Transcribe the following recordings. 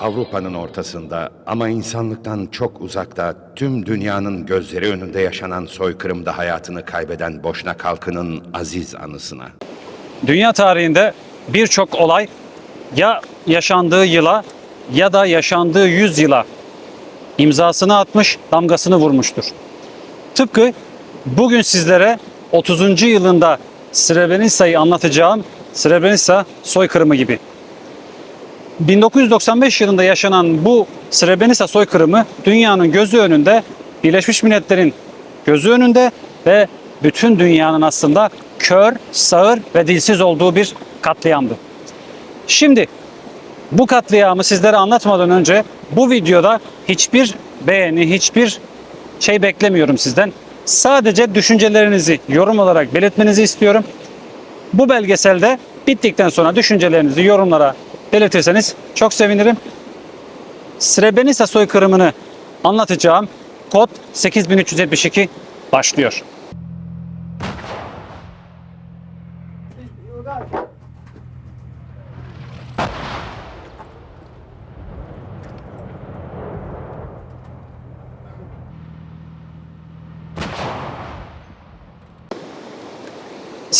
Avrupa'nın ortasında ama insanlıktan çok uzakta tüm dünyanın gözleri önünde yaşanan soykırımda hayatını kaybeden Boşnak halkının aziz anısına. Dünya tarihinde birçok olay ya yaşandığı yıla ya da yaşandığı yüzyıla imzasını atmış, damgasını vurmuştur. Tıpkı bugün sizlere 30. yılında Srebrenica'yı anlatacağım Srebrenica soykırımı gibi. 1995 yılında yaşanan bu Srebrenica soykırımı dünyanın gözü önünde, Birleşmiş Milletler'in gözü önünde ve bütün dünyanın aslında kör, sağır ve dilsiz olduğu bir katliamdı. Şimdi bu katliamı sizlere anlatmadan önce bu videoda hiçbir beğeni, hiçbir şey beklemiyorum sizden. Sadece düşüncelerinizi yorum olarak belirtmenizi istiyorum. Bu belgeselde bittikten sonra düşüncelerinizi yorumlara belirtirseniz çok sevinirim. Srebrenica soykırımını anlatacağım kod 8372 başlıyor.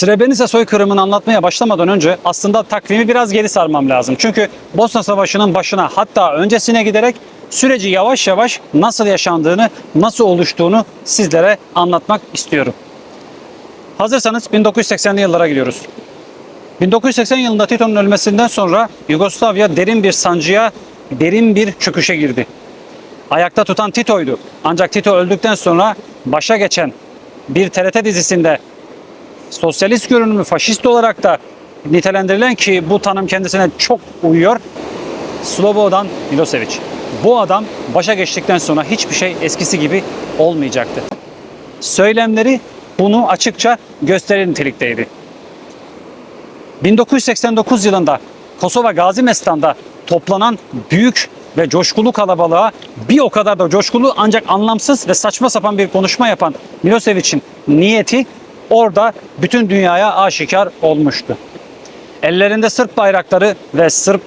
Srebrenica soykırımını anlatmaya başlamadan önce aslında takvimi biraz geri sarmam lazım. Çünkü Bosna Savaşı'nın başına hatta öncesine giderek süreci yavaş yavaş nasıl yaşandığını, nasıl oluştuğunu sizlere anlatmak istiyorum. Hazırsanız 1980'li yıllara gidiyoruz. 1980 yılında Tito'nun ölmesinden sonra Yugoslavya derin bir sancıya, derin bir çöküşe girdi. Ayakta tutan Tito'ydu. Ancak Tito öldükten sonra başa geçen bir TRT dizisinde sosyalist görünümü faşist olarak da nitelendirilen ki bu tanım kendisine çok uyuyor. Slobodan Milosevic. Bu adam başa geçtikten sonra hiçbir şey eskisi gibi olmayacaktı. Söylemleri bunu açıkça gösterir nitelikteydi. 1989 yılında Kosova Gazi Mestan'da toplanan büyük ve coşkulu kalabalığa bir o kadar da coşkulu ancak anlamsız ve saçma sapan bir konuşma yapan Milosevic'in niyeti orada bütün dünyaya aşikar olmuştu. Ellerinde Sırp bayrakları ve Sırp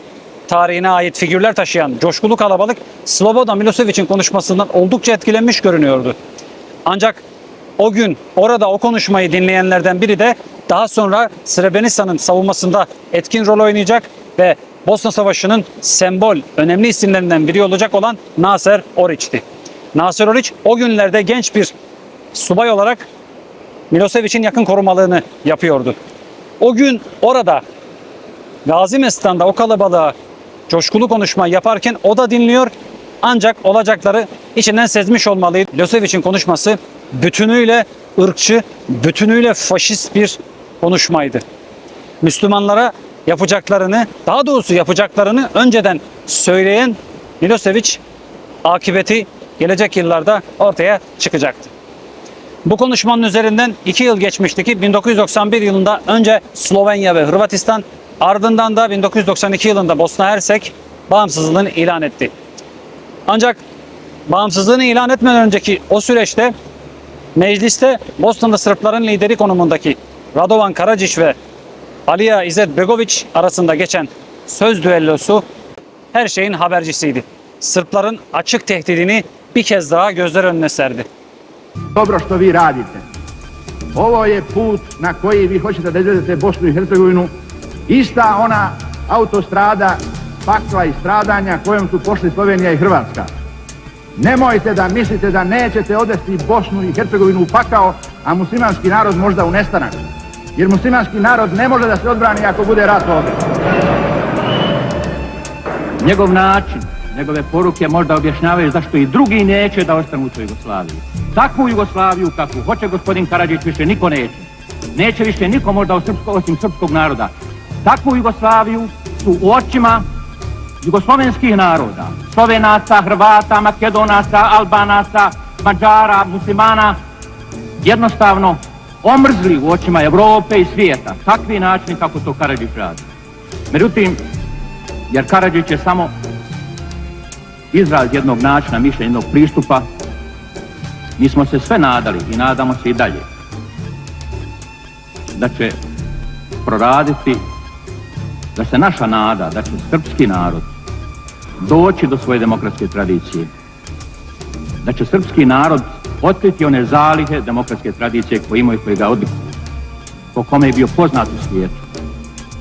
tarihine ait figürler taşıyan coşkulu kalabalık Slobodan Milosevic'in konuşmasından oldukça etkilenmiş görünüyordu. Ancak o gün orada o konuşmayı dinleyenlerden biri de daha sonra Srebrenica'nın savunmasında etkin rol oynayacak ve Bosna Savaşı'nın sembol, önemli isimlerinden biri olacak olan Nasser Oriç'ti. Nasser Oriç o günlerde genç bir subay olarak Milosevic'in yakın korumalığını yapıyordu. O gün orada Gazi Mestan'da o kalabalığa coşkulu konuşma yaparken o da dinliyor ancak olacakları içinden sezmiş olmalıydı. Milosevic'in konuşması bütünüyle ırkçı, bütünüyle faşist bir konuşmaydı. Müslümanlara yapacaklarını, daha doğrusu yapacaklarını önceden söyleyen Milosevic akıbeti gelecek yıllarda ortaya çıkacaktı. Bu konuşmanın üzerinden 2 yıl geçmişti ki 1991 yılında önce Slovenya ve Hırvatistan ardından da 1992 yılında Bosna Hersek bağımsızlığını ilan etti. Ancak bağımsızlığını ilan etmeden önceki o süreçte mecliste Bosna'da Sırpların lideri konumundaki Radovan Karadzic ve Alija Izetbegovic arasında geçen söz düellosu her şeyin habercisiydi. Sırpların açık tehdidini bir kez daha gözler önüne serdi. Dobro što vi radite. Ovo je put na koji vi hoćete da izvedete Bosnu i Hercegovinu. Ista ona autostrada pakla i stradanja kojom su pošli Slovenija i Hrvatska. Nemojte da mislite da nećete odvesti Bosnu i Hercegovinu u pakao, a muslimanski narod možda u nestanak. Jer muslimanski narod ne može da se odbrani ako bude rat ovdje. Njegov način, njegove poruke možda objašnjavaju zašto i drugi neće da ostanu u Jugoslaviji. Takvu Jugoslaviju kakvu hoće gospodin Karadžić više niko neće. Neće više niko možda srpsko, osim srpskog naroda. Takvu Jugoslaviju su u očima jugoslovenskih naroda, Slovenaca, Hrvata, Makedonaca, Albanaca, Mađara, muslimana, jednostavno omrzli u očima Evrope i svijeta. Takvi načini kako to Karadžić radi. Međutim, jer Karadžić je samo izraz jednog načina mišljenja, jednog pristupa, mi smo se sve nadali i nadamo se i dalje da će proraditi, da se naša nada, da će srpski narod doći do svoje demokratske tradicije. Da će srpski narod otkriti one zalihe demokratske tradicije koje imaju koje ga odlikuju. Po kome je bio poznat u svijetu.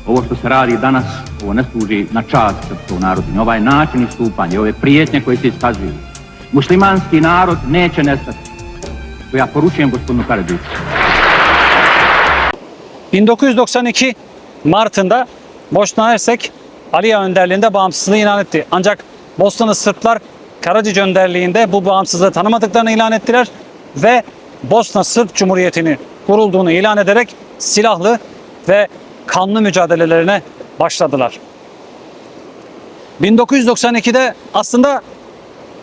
Ovo što se radi danas, ovo ne služi na čast srpskog naroda. Ni ovaj način istupanja, ove prijetnje koje se iskazuju. Muslimanski narod neće nestati. To ja poručujem gospodinu Karadžiću. 1992 Mart'ında Bosna Hersek Aliya önderliğinde bağımsızlığı ilan etti. Ancak Bosnalı Sırplar Karadzic önderliğinde bu bağımsızlığı tanımadıklarını ilan ettiler ve Bosna Sırp Cumhuriyeti'nin kurulduğunu ilan ederek silahlı ve kanlı mücadelelerine başladılar. 1992'de aslında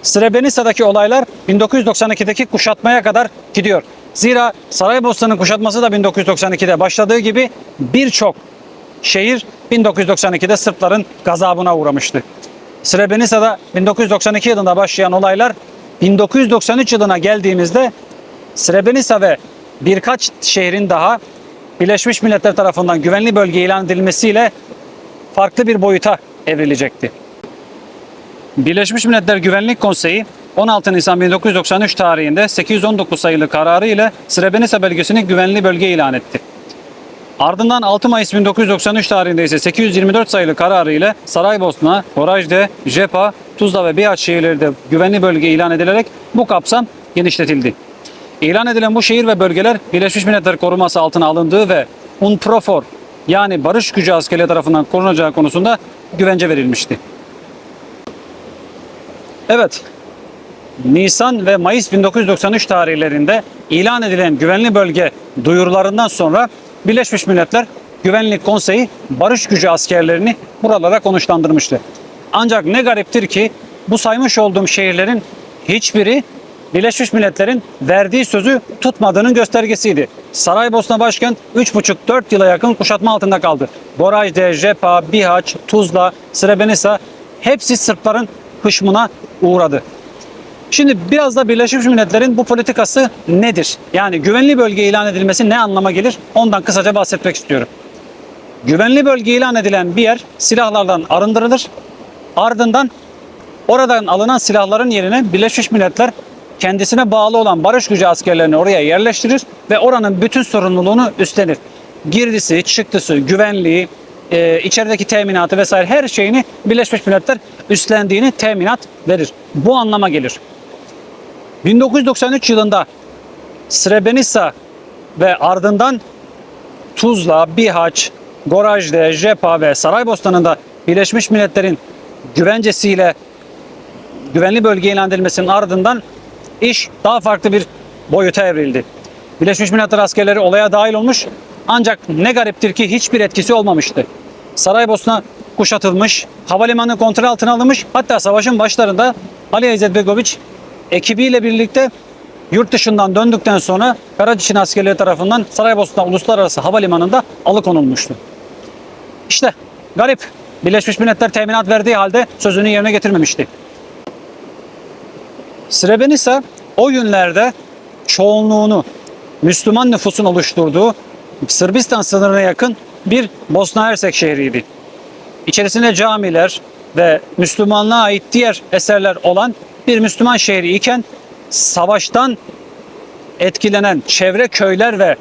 Srebrenica'daki olaylar 1992'deki kuşatmaya kadar gidiyor. Zira Saraybosna'nın kuşatması da 1992'de başladığı gibi birçok şehir 1992'de Sırpların gazabına uğramıştı. Srebrenica'da 1992 yılında başlayan olaylar 1993 yılına geldiğimizde Srebrenica ve birkaç şehrin daha Birleşmiş Milletler tarafından güvenli bölge ilan edilmesiyle farklı bir boyuta evrilecekti. Birleşmiş Milletler Güvenlik Konseyi 16 Nisan 1993 tarihinde 819 sayılı kararı ile Srebrenica bölgesini güvenli bölge ilan etti. Ardından 6 Mayıs 1993 tarihinde ise 824 sayılı kararı ile Saraybosna, Gorazde, Jepa, Tuzla ve Bihaç şehirleri de güvenli bölge ilan edilerek bu kapsam genişletildi. İlan edilen bu şehir ve bölgeler Birleşmiş Milletler koruması altına alındığı ve UNPROFOR yani barış gücü askerleri tarafından korunacağı konusunda güvence verilmişti. Evet, Nisan ve Mayıs 1993 tarihlerinde ilan edilen güvenli bölge duyurularından sonra Birleşmiş Milletler Güvenlik Konseyi barış gücü askerlerini buralara konuşlandırmıştı. Ancak ne gariptir ki bu saymış olduğum şehirlerin hiçbiri Birleşmiş Milletler'in verdiği sözü tutmadığının göstergesiydi. Saraybosna başkent 3,5-4 yıla yakın kuşatma altında kaldı. Gorazde, Jepa, Bihaç, Tuzla, Srebrenica hepsi Sırpların hışmına uğradı. Şimdi biraz da Birleşmiş Milletler'in bu politikası nedir? Yani güvenli bölge ilan edilmesi ne anlama gelir? Ondan kısaca bahsetmek istiyorum. Güvenli bölge ilan edilen bir yer silahlardan arındırılır. Ardından oradan alınan silahların yerine Birleşmiş Milletler kendisine bağlı olan barış gücü askerlerini oraya yerleştirir ve oranın bütün sorumluluğunu üstlenir. Girdisi, çıktısı, güvenliği, e, içerideki teminatı vesaire her şeyini Birleşmiş Milletler üstlendiğini teminat verir. Bu anlama gelir. 1993 yılında Srebrenica ve ardından Tuzla, Bihaç, Gorazde, Jepa ve Saraybosna'nın da Birleşmiş Milletler'in güvencesiyle güvenli bölge ilan edilmesinin ardından iş daha farklı bir boyuta evrildi. Birleşmiş Milletler askerleri olaya dahil olmuş ancak ne gariptir ki hiçbir etkisi olmamıştı. Saraybosna kuşatılmış, havalimanı kontrol altına alınmış hatta savaşın başlarında Ali Izetbegoviç ekibiyle birlikte yurt dışından döndükten sonra Karadziç'in askerleri tarafından Saraybosna Uluslararası Havalimanı'nda alıkonulmuştu. İşte garip. Birleşmiş Milletler teminat verdiği halde sözünü yerine getirmemişti. Srebrenica o günlerde çoğunluğunu Müslüman nüfusun oluşturduğu Sırbistan sınırına yakın bir Bosna Hersek şehriydi. İçerisinde camiler ve Müslümanlığa ait diğer eserler olan bir Müslüman şehri iken savaştan etkilenen çevre köyler ve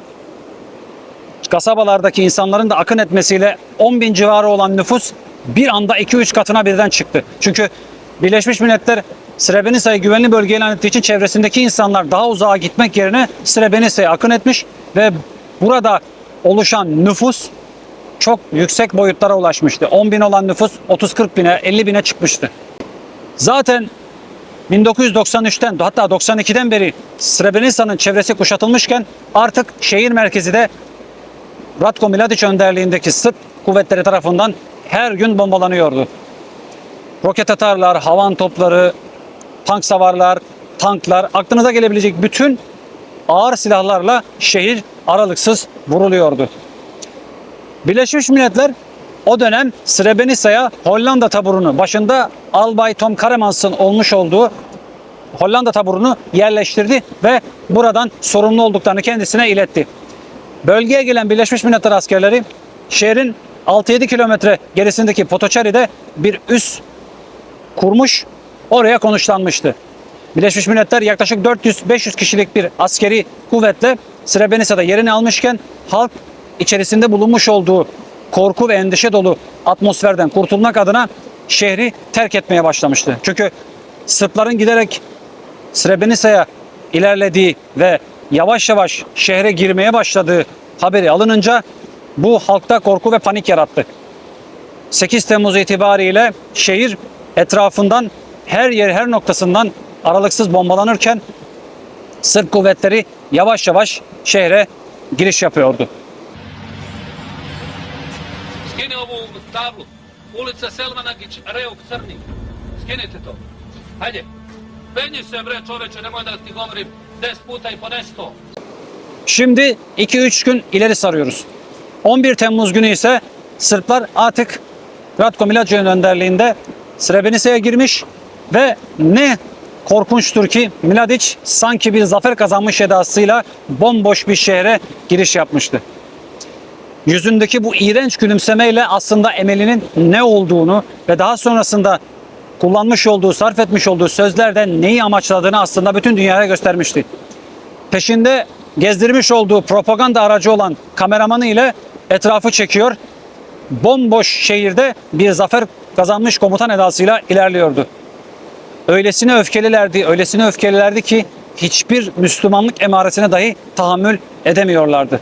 kasabalardaki insanların da akın etmesiyle 10 bin civarı olan nüfus bir anda 2-3 katına birden çıktı. Çünkü Birleşmiş Milletler Srebrenica'yı güvenli bölge ilan ettiği için çevresindeki insanlar daha uzağa gitmek yerine Srebrenica'ya akın etmiş ve burada oluşan nüfus çok yüksek boyutlara ulaşmıştı. 10 bin olan nüfus 30-40 bine 50 bine çıkmıştı. Zaten 1993'ten hatta 92'den beri Srebrenica'nın çevresi kuşatılmışken artık şehir merkezi de Ratko Mladic önderliğindeki Sırp kuvvetleri tarafından her gün bombalanıyordu. Roket atarlar, havan topları, tank savarlar, tanklar, aklınıza gelebilecek bütün ağır silahlarla şehir aralıksız vuruluyordu. Birleşmiş Milletler o dönem Srebrenica'ya Hollanda taburunu başında Albay Tom Karemans'ın olmuş olduğu Hollanda taburunu yerleştirdi ve buradan sorumlu olduklarını kendisine iletti. Bölgeye gelen Birleşmiş Milletler askerleri şehrin 6-7 kilometre gerisindeki Potoçari'de bir üs kurmuş, oraya konuşlanmıştı. Birleşmiş Milletler yaklaşık 400-500 kişilik bir askeri kuvvetle Srebrenica'da yerini almışken halk içerisinde bulunmuş olduğu korku ve endişe dolu atmosferden kurtulmak adına şehri terk etmeye başlamıştı. Çünkü Sırpların giderek Srebrenica'ya ilerlediği ve yavaş yavaş şehre girmeye başladığı haberi alınınca bu halkta korku ve panik yarattı. 8 Temmuz itibariyle şehir etrafından her yer her noktasından aralıksız bombalanırken Sırp kuvvetleri yavaş yavaş şehre giriş yapıyordu. Skini ovu tablu. Ulica Selmanagić, Reuk Crni. Skinite to. Hajde. Penji se bre čoveče, nemoj da ti govorim 10 puta i po nešto. Şimdi 2-3 gün ileri sarıyoruz. 11 Temmuz günü ise Sırplar artık Ratko Mladić'in önderliğinde Srebrenica'ya girmiş ve ne korkunçtur ki Mladić sanki bir zafer kazanmış edasıyla bomboş bir şehre giriş yapmıştı. Yüzündeki bu iğrenç gülümsemeyle aslında emelinin ne olduğunu ve daha sonrasında kullanmış olduğu, sarf etmiş olduğu sözlerden neyi amaçladığını aslında bütün dünyaya göstermişti peşinde gezdirmiş olduğu propaganda aracı olan kameramanı ile etrafı çekiyor. Bomboş şehirde bir zafer kazanmış komutan edasıyla ilerliyordu. Öylesine öfkelilerdi, öylesine öfkelilerdi ki hiçbir Müslümanlık emaresine dahi tahammül edemiyorlardı.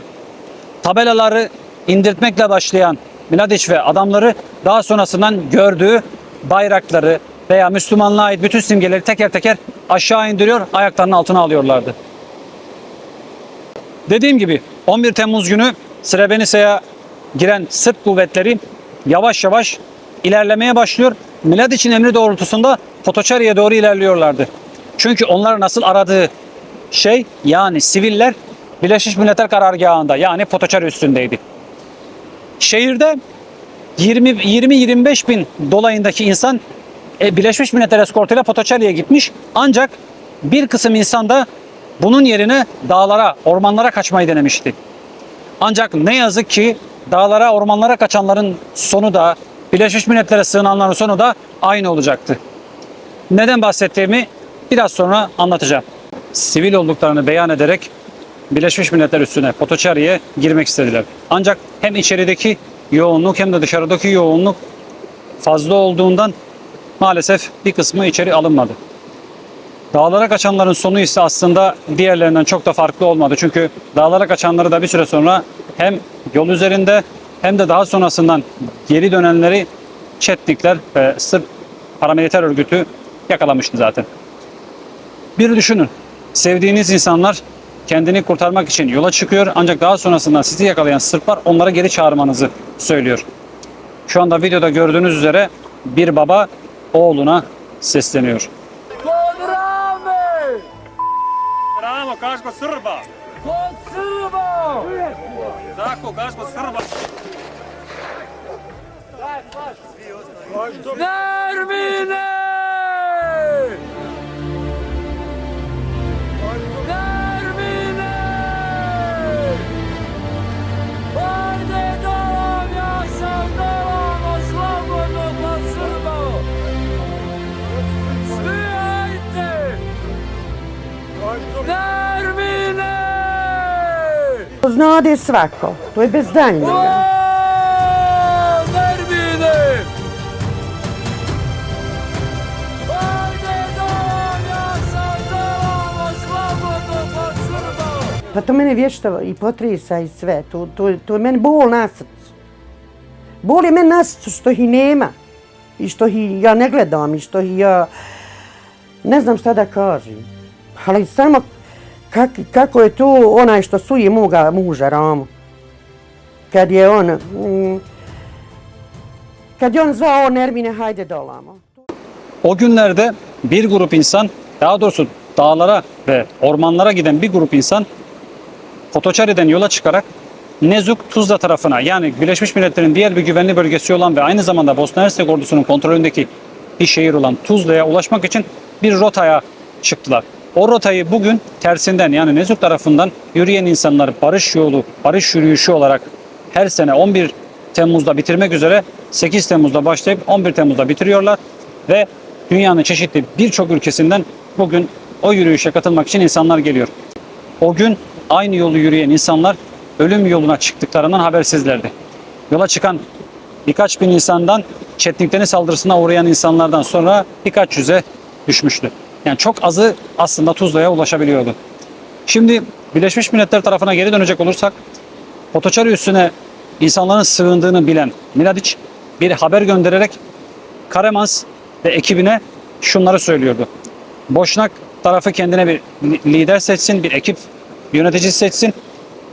Tabelaları indirtmekle başlayan Mladic ve adamları daha sonrasından gördüğü bayrakları veya Müslümanlığa ait bütün simgeleri teker teker aşağı indiriyor, ayaklarının altına alıyorlardı. Dediğim gibi 11 Temmuz günü Srebrenica'ya giren Sırp kuvvetleri yavaş yavaş ilerlemeye başlıyor. Mladić'in emri doğrultusunda Potočari'ye doğru ilerliyorlardı. Çünkü onlar nasıl aradığı şey yani siviller Birleşmiş Milletler karargahında yani Potočari üstündeydi. Şehirde 20 20-25 bin dolayındaki insan e, Birleşmiş Milletler eskortuyla Potočari'ye gitmiş. Ancak bir kısım insan da bunun yerine dağlara, ormanlara kaçmayı denemişti. Ancak ne yazık ki dağlara, ormanlara kaçanların sonu da Birleşmiş Milletler'e sığınanların sonu da aynı olacaktı. Neden bahsettiğimi biraz sonra anlatacağım. Sivil olduklarını beyan ederek Birleşmiş Milletler üstüne Potočari'ye girmek istediler. Ancak hem içerideki yoğunluk hem de dışarıdaki yoğunluk fazla olduğundan maalesef bir kısmı içeri alınmadı. Dağlara kaçanların sonu ise aslında diğerlerinden çok da farklı olmadı. Çünkü dağlara kaçanları da bir süre sonra hem yol üzerinde hem de daha sonrasından geri dönenleri Çetnikler ve Sırp paramiliter örgütü yakalamıştı zaten. Bir düşünün. Sevdiğiniz insanlar kendini kurtarmak için yola çıkıyor ancak daha sonrasında sizi yakalayan Sırplar onlara geri çağırmanızı söylüyor. Şu anda videoda gördüğünüz üzere bir baba oğluna sesleniyor. Kod Srba! Tako, kaško Srba! Nermine! Nermine! Hajde da vam ja sam da vam slobodno pa Srbo! Svi hajde! Nermine! To znade svako, to je bez daljnjega. Pa to mene vještava i potresa i sve, to, to, to je meni bol na srcu. Bol je meni na srcu što ih nema i što ih ja ne gledam i što ih ja ne znam šta da kažem. Ali samo kak, kako je to onaj što suje moga muža Ramu. Kad je on, mm, kad je on zvao Nermine hajde dolamo. O günlerde bir grup insan, daha doğrusu dağlara ve ormanlara giden bir grup insan Potoçari'den yola çıkarak Nezuk Tuzla tarafına yani Birleşmiş Milletler'in diğer bir güvenli bölgesi olan ve aynı zamanda Bosna Hersek ordusunun kontrolündeki bir şehir olan Tuzla'ya ulaşmak için bir rotaya çıktılar. O rotayı bugün tersinden yani Nezuk tarafından yürüyen insanlar barış yolu, barış yürüyüşü olarak her sene 11 Temmuz'da bitirmek üzere 8 Temmuz'da başlayıp 11 Temmuz'da bitiriyorlar ve dünyanın çeşitli birçok ülkesinden bugün o yürüyüşe katılmak için insanlar geliyor. O gün aynı yolu yürüyen insanlar ölüm yoluna çıktıklarından habersizlerdi. Yola çıkan birkaç bin insandan Çetniklerin saldırısına uğrayan insanlardan sonra birkaç yüze düşmüştü. Yani çok azı aslında Tuzla'ya ulaşabiliyordu. Şimdi Birleşmiş Milletler tarafına geri dönecek olursak Potoçari üstüne insanların sığındığını bilen Miladic bir haber göndererek Karemans ve ekibine şunları söylüyordu. Boşnak tarafı kendine bir lider seçsin, bir ekip yönetici seçsin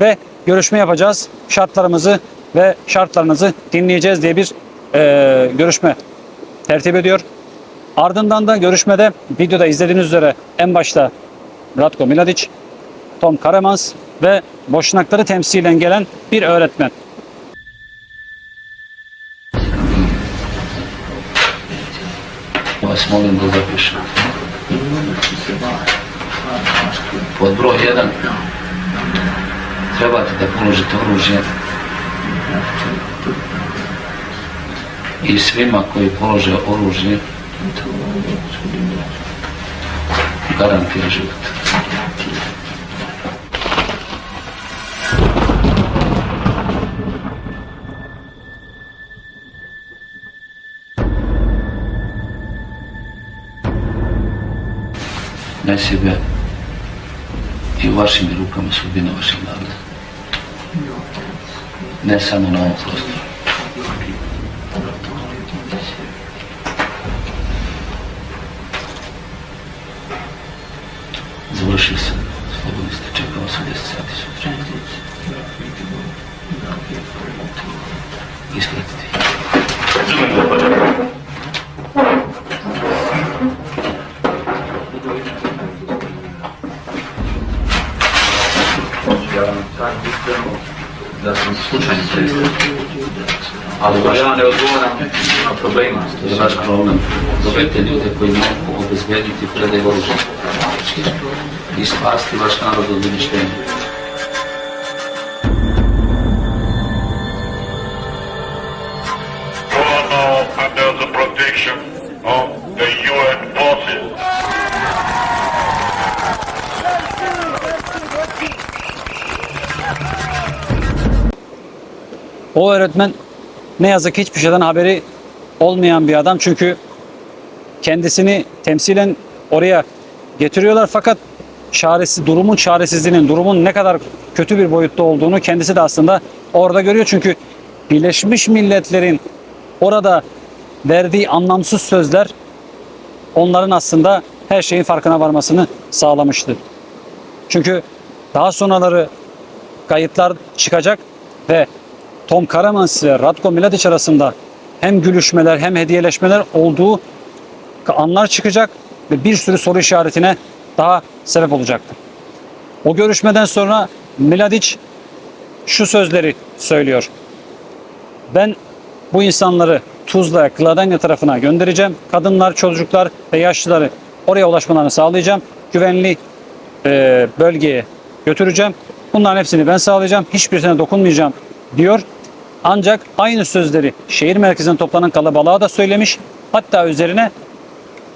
ve görüşme yapacağız. Şartlarımızı ve şartlarınızı dinleyeceğiz diye bir eee, görüşme tertip ediyor. Ardından da görüşmede videoda izlediğiniz üzere en başta Ratko Miladic, Tom Karemans ve Boşnakları temsilen gelen bir öğretmen. vas molim da zapišem. Pod broj 1 trebate da položite oružje i svima koji polože oružje garantira život. ne sebe i u vašim rukama sudbina vašeg naroda. Ne samo na ovom prostoru. Završio sam, slobodni ste, čekao vas u 10 sati sutra. Ispratite. Problema. To je vaš problem. Zovete ljude koji mogu obezbediti predaj oružja. I spasti vaš narod od uništenja. You are now under the protection of the UN forces. O öğretmen ne yazık hiçbir şeyden haberi olmayan bir adam. Çünkü kendisini temsilen oraya getiriyorlar fakat çaresi, durumun çaresizliğinin, durumun ne kadar kötü bir boyutta olduğunu kendisi de aslında orada görüyor. Çünkü Birleşmiş Milletler'in orada verdiği anlamsız sözler onların aslında her şeyin farkına varmasını sağlamıştı. Çünkü daha sonraları kayıtlar çıkacak ve Tom Karamans ve Ratko Mladic arasında hem gülüşmeler hem hediyeleşmeler olduğu anlar çıkacak ve bir sürü soru işaretine daha sebep olacaktır. O görüşmeden sonra Mladic şu sözleri söylüyor. Ben bu insanları Tuzla, Kladanya tarafına göndereceğim. Kadınlar, çocuklar ve yaşlıları oraya ulaşmalarını sağlayacağım. Güvenli e, bölgeye götüreceğim. Bunların hepsini ben sağlayacağım. Hiçbirisine dokunmayacağım diyor. Ancak aynı sözleri şehir merkezinde toplanan kalabalığa da söylemiş. Hatta üzerine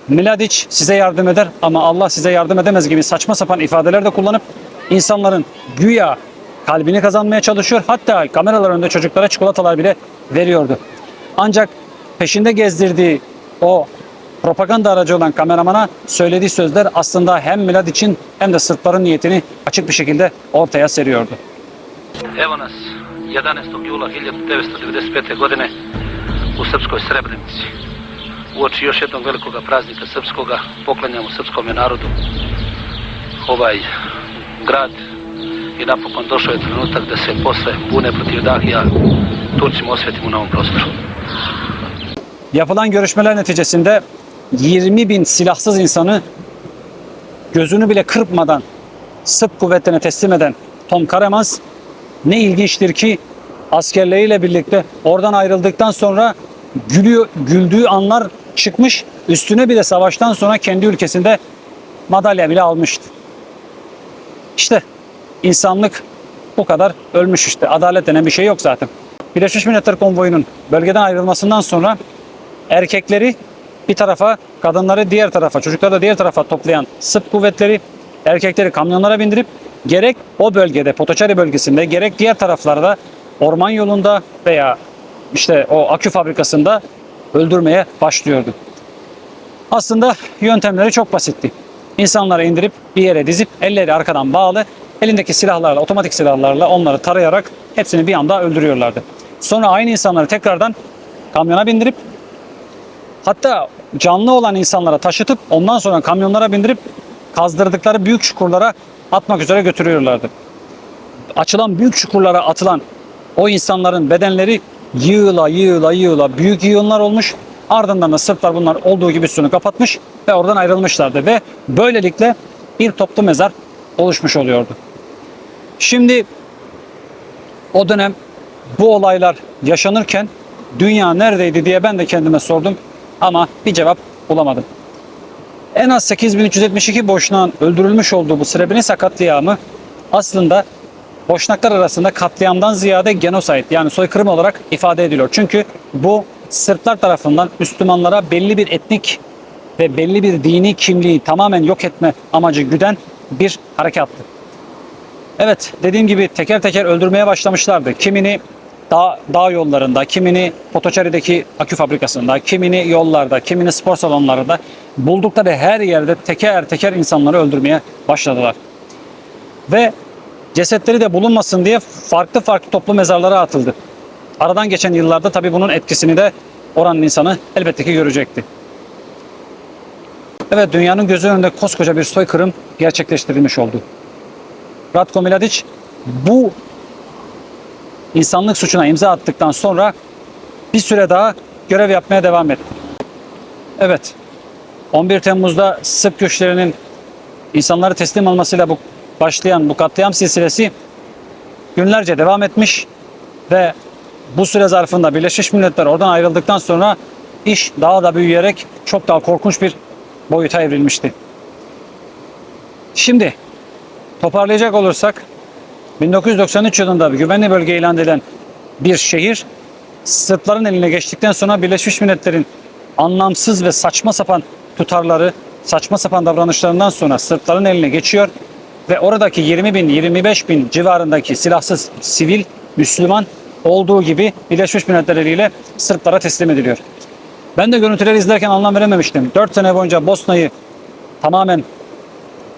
Miladic size yardım eder ama Allah size yardım edemez gibi saçma sapan ifadeler de kullanıp insanların güya kalbini kazanmaya çalışıyor. Hatta kameralar önünde çocuklara çikolatalar bile veriyordu. Ancak peşinde gezdirdiği o propaganda aracı olan kameramana söylediği sözler aslında hem Miladic'in hem de Sırpların niyetini açık bir şekilde ortaya seriyordu. Evo nas 11. jula 1995. godine u Srpskoj Srebrenici. Uoči još jednog velikog praznika srpskoga poklanjamo srpskom narodu ovaj grad i napokon došao je trenutak da se posle bune protiv Dahija Turcima osvetimo na ovom prostoru. Yapılan görüşmeler neticesinde 20 bin silahsız insanı gözünü bile kırpmadan Sırp kuvvetlerine teslim eden Tom Karamaz ne ilginçtir ki askerleriyle birlikte oradan ayrıldıktan sonra gülüyor, güldüğü anlar çıkmış. Üstüne bir de savaştan sonra kendi ülkesinde madalya bile almıştı. İşte insanlık bu kadar ölmüş işte. Adalet denen bir şey yok zaten. Birleşmiş Milletler konvoyunun bölgeden ayrılmasından sonra erkekleri bir tarafa, kadınları diğer tarafa, çocukları da diğer tarafa toplayan Sırp kuvvetleri erkekleri kamyonlara bindirip gerek o bölgede, Potoçari bölgesinde gerek diğer taraflarda orman yolunda veya işte o akü fabrikasında öldürmeye başlıyordu. Aslında yöntemleri çok basitti. İnsanları indirip bir yere dizip elleri arkadan bağlı elindeki silahlarla, otomatik silahlarla onları tarayarak hepsini bir anda öldürüyorlardı. Sonra aynı insanları tekrardan kamyona bindirip hatta canlı olan insanlara taşıtıp ondan sonra kamyonlara bindirip kazdırdıkları büyük çukurlara atmak üzere götürüyorlardı. Açılan büyük çukurlara atılan o insanların bedenleri yığıla yığıla yığıla büyük yığınlar olmuş. Ardından da Sırplar bunlar olduğu gibi üstünü kapatmış ve oradan ayrılmışlardı ve böylelikle bir toplu mezar oluşmuş oluyordu. Şimdi o dönem bu olaylar yaşanırken dünya neredeydi diye ben de kendime sordum ama bir cevap bulamadım. En az 8372 Boşnak'ın öldürülmüş olduğu bu Srebrenica katliamı aslında Boşnaklar arasında katliamdan ziyade genosid yani soykırım olarak ifade ediliyor. Çünkü bu Sırplar tarafından Müslümanlara belli bir etnik ve belli bir dini kimliği tamamen yok etme amacı güden bir harekattı. Evet dediğim gibi teker teker öldürmeye başlamışlardı. Kimini dağ, dağ yollarında, kimini Potoçari'deki akü fabrikasında, kimini yollarda, kimini spor salonlarında buldukları her yerde teker teker insanları öldürmeye başladılar. Ve cesetleri de bulunmasın diye farklı farklı toplu mezarlara atıldı. Aradan geçen yıllarda tabii bunun etkisini de oranın insanı elbette ki görecekti. Evet dünyanın gözü önünde koskoca bir soykırım gerçekleştirilmiş oldu. Ratko Mladic bu insanlık suçuna imza attıktan sonra bir süre daha görev yapmaya devam etti. Evet 11 Temmuz'da Sırp güçlerinin insanları teslim almasıyla bu başlayan bu katliam silsilesi günlerce devam etmiş ve bu süre zarfında Birleşmiş Milletler oradan ayrıldıktan sonra iş daha da büyüyerek çok daha korkunç bir boyuta evrilmişti. Şimdi toparlayacak olursak 1993 yılında güvenli bölge ilan edilen bir şehir Sırpların eline geçtikten sonra Birleşmiş Milletler'in anlamsız ve saçma sapan tutarları, saçma sapan davranışlarından sonra Sırpların eline geçiyor ve oradaki 20 bin, 25 bin civarındaki silahsız sivil, Müslüman olduğu gibi Birleşmiş Milletler eliyle Sırplara teslim ediliyor. Ben de görüntüleri izlerken anlam verememiştim. 4 sene boyunca Bosna'yı tamamen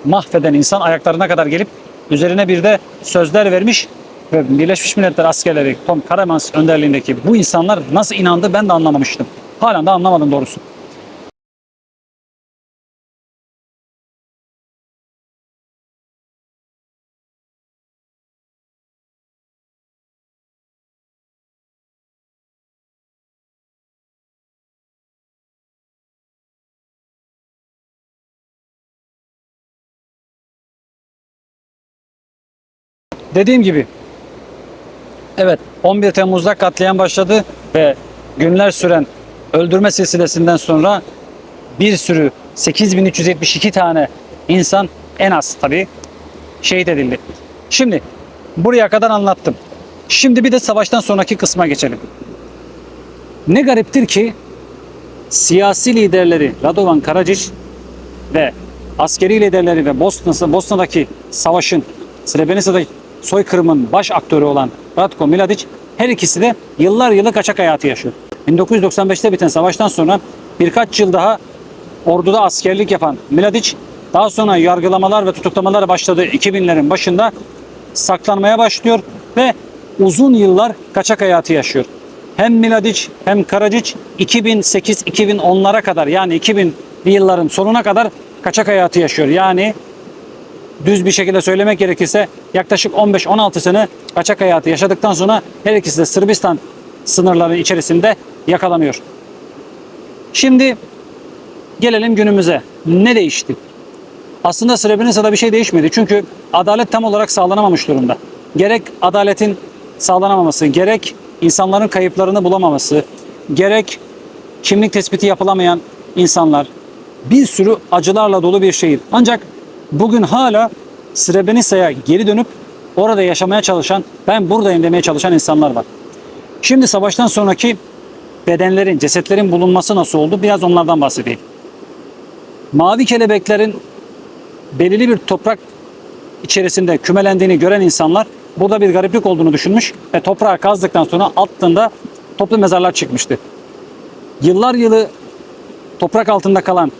mahveden insan ayaklarına kadar gelip üzerine bir de sözler vermiş ve Birleşmiş Milletler askerleri Tom Karamans önderliğindeki bu insanlar nasıl inandı ben de anlamamıştım. Halen de anlamadım doğrusu. Dediğim gibi evet 11 Temmuz'da katliam başladı ve günler süren öldürme silsilesinden sonra bir sürü 8372 tane insan en az tabii şehit edildi. Şimdi buraya kadar anlattım. Şimdi bir de savaştan sonraki kısma geçelim. Ne gariptir ki siyasi liderleri Radovan Karadzic ve askeri liderleri ve Bosna, Bosna'daki savaşın Srebrenica'daki soykırımın baş aktörü olan Ratko Mladic her ikisi de yıllar yılı kaçak hayatı yaşıyor. 1995'te biten savaştan sonra birkaç yıl daha orduda askerlik yapan Mladic daha sonra yargılamalar ve tutuklamalar başladığı 2000'lerin başında saklanmaya başlıyor ve uzun yıllar kaçak hayatı yaşıyor. Hem Mladic hem Karadzic 2008-2010'lara kadar yani 2000'li yılların sonuna kadar kaçak hayatı yaşıyor. Yani düz bir şekilde söylemek gerekirse yaklaşık 15-16 sene kaçak hayatı yaşadıktan sonra her ikisi de Sırbistan sınırları içerisinde yakalanıyor. Şimdi gelelim günümüze. Ne değişti? Aslında Srebrenica'da bir şey değişmedi. Çünkü adalet tam olarak sağlanamamış durumda. Gerek adaletin sağlanamaması, gerek insanların kayıplarını bulamaması, gerek kimlik tespiti yapılamayan insanlar, bir sürü acılarla dolu bir şehir. Ancak bugün hala Srebrenica'ya geri dönüp orada yaşamaya çalışan, ben buradayım demeye çalışan insanlar var. Şimdi savaştan sonraki bedenlerin, cesetlerin bulunması nasıl oldu? Biraz onlardan bahsedeyim. Mavi kelebeklerin belirli bir toprak içerisinde kümelendiğini gören insanlar burada bir gariplik olduğunu düşünmüş ve toprağa kazdıktan sonra altında toplu mezarlar çıkmıştı. Yıllar yılı toprak altında kalan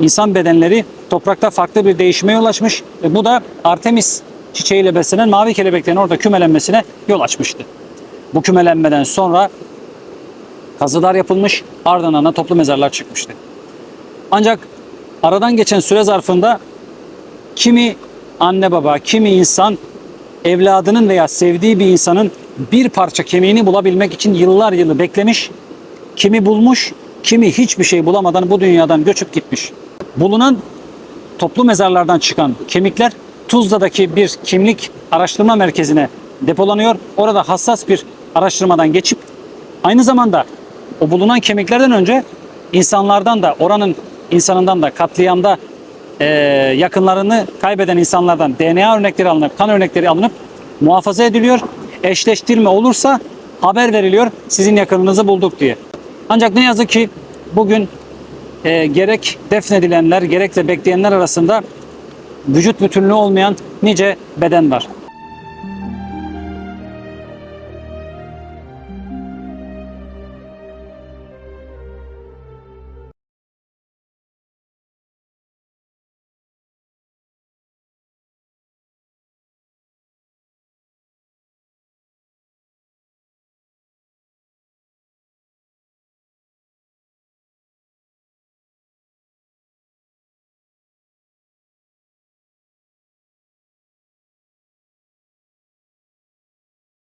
insan bedenleri toprakta farklı bir değişime yol açmış ve bu da Artemis çiçeğiyle beslenen mavi kelebeklerin orada kümelenmesine yol açmıştı. Bu kümelenmeden sonra kazılar yapılmış, ardından da toplu mezarlar çıkmıştı. Ancak aradan geçen süre zarfında kimi anne baba, kimi insan evladının veya sevdiği bir insanın bir parça kemiğini bulabilmek için yıllar yılı beklemiş, kimi bulmuş, kimi hiçbir şey bulamadan bu dünyadan göçüp gitmiş. Bulunan toplu mezarlardan çıkan kemikler Tuzla'daki bir kimlik araştırma merkezine depolanıyor. Orada hassas bir araştırmadan geçip aynı zamanda o bulunan kemiklerden önce insanlardan da oranın insanından da katliamda eee, yakınlarını kaybeden insanlardan DNA örnekleri alınıp kan örnekleri alınıp muhafaza ediliyor. Eşleştirme olursa haber veriliyor sizin yakınınızı bulduk diye. Ancak ne yazık ki bugün e, gerek defnedilenler gerek de bekleyenler arasında vücut bütünlüğü olmayan nice beden var.